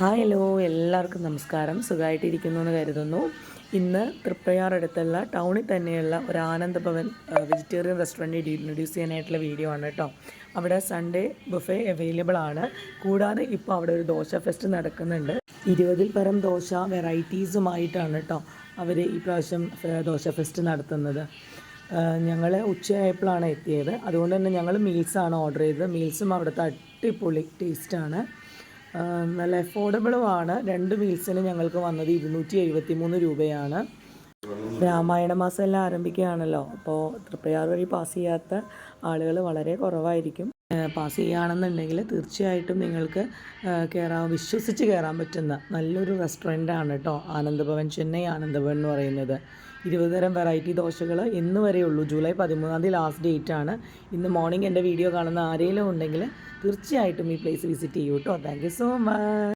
Hi hello. എല്ലാവർക്കും നമസ്കാരം. സുഖമായിട്ടിരിക്കുന്നു എന്ന് കരുതുന്നു. ഇന്ന് തൃപ്പയാർ അടുത്തുള്ള ടൗണിൽ തന്നെയുള്ള ഒരു Ananda Bhavan vegetarian restaurant introduce ചെയ്യാനായിട്ടുള്ള വീഡിയോ ആണ് കേട്ടോ. അവിടെ സൺഡേ ബുഫേ അവൈലബിൾ ആണ്. കൂടാതെ ഇപ്പോൾ അവിടെ ഒരു ദോശ ഫെസ്റ്റ് നടക്കുന്നുണ്ട്. ഇരുപതിൽ പരം ദോശ വെറൈറ്റീസുമായിട്ടാണ് കേട്ടോ അവർ ഈ പ്രാവശ്യം ദോശ ഫെസ്റ്റ് നടത്തുന്നത്. ഞങ്ങൾ ഉച്ചയായപ്പോഴാണ് എത്തിയത്. അതുകൊണ്ട് തന്നെ ഞങ്ങൾ മീൽസാണ് ഓർഡർ ചെയ്തത്. മീൽസും അവിടുത്തെ അടിപൊളി ടേസ്റ്റാണ് നല്ല അഫോർഡബിളുമാണ് രണ്ട് മീൽസിന് ഞങ്ങൾക്ക് വന്നത് ഇരുന്നൂറ്റി എഴുപത്തി മൂന്ന് രൂപയാണ്. രാമായണ മാസം എല്ലാം ആരംഭിക്കുകയാണല്ലോ. അപ്പോൾ തൃപ്പയാർ വഴി പാസ് ചെയ്യാത്ത ആളുകൾ വളരെ കുറവായിരിക്കും. പാസ് ചെയ്യുകയാണെന്നുണ്ടെങ്കിൽ തീർച്ചയായിട്ടും നിങ്ങൾക്ക് കയറാൻ വിശ്വസിച്ച് കയറാൻ പറ്റുന്ന നല്ലൊരു റെസ്റ്റോറന്റാണ് കേട്ടോ ആനന്ദഭവൻ ചെന്നൈ ആനന്ദഭവൻ എന്ന് പറയുന്നത്. ഇരുപത് തരം വെറൈറ്റി ദോശകൾ ഇന്ന് വരെയുള്ളൂ. ജൂലൈ പതിമൂന്നാം തീയതി ലാസ്റ്റ് ഡേറ്റ് ആണ്. ഇന്ന് മോർണിംഗ് എന്റെ വീഡിയോ കാണുന്ന ആരെങ്കിലും ഉണ്ടെങ്കിൽ തീർച്ചയായിട്ടും ഈ പ്ലേസ് വിസിറ്റ് ചെയ്യൂ കേട്ടോ താങ്ക് സോ മച്ച്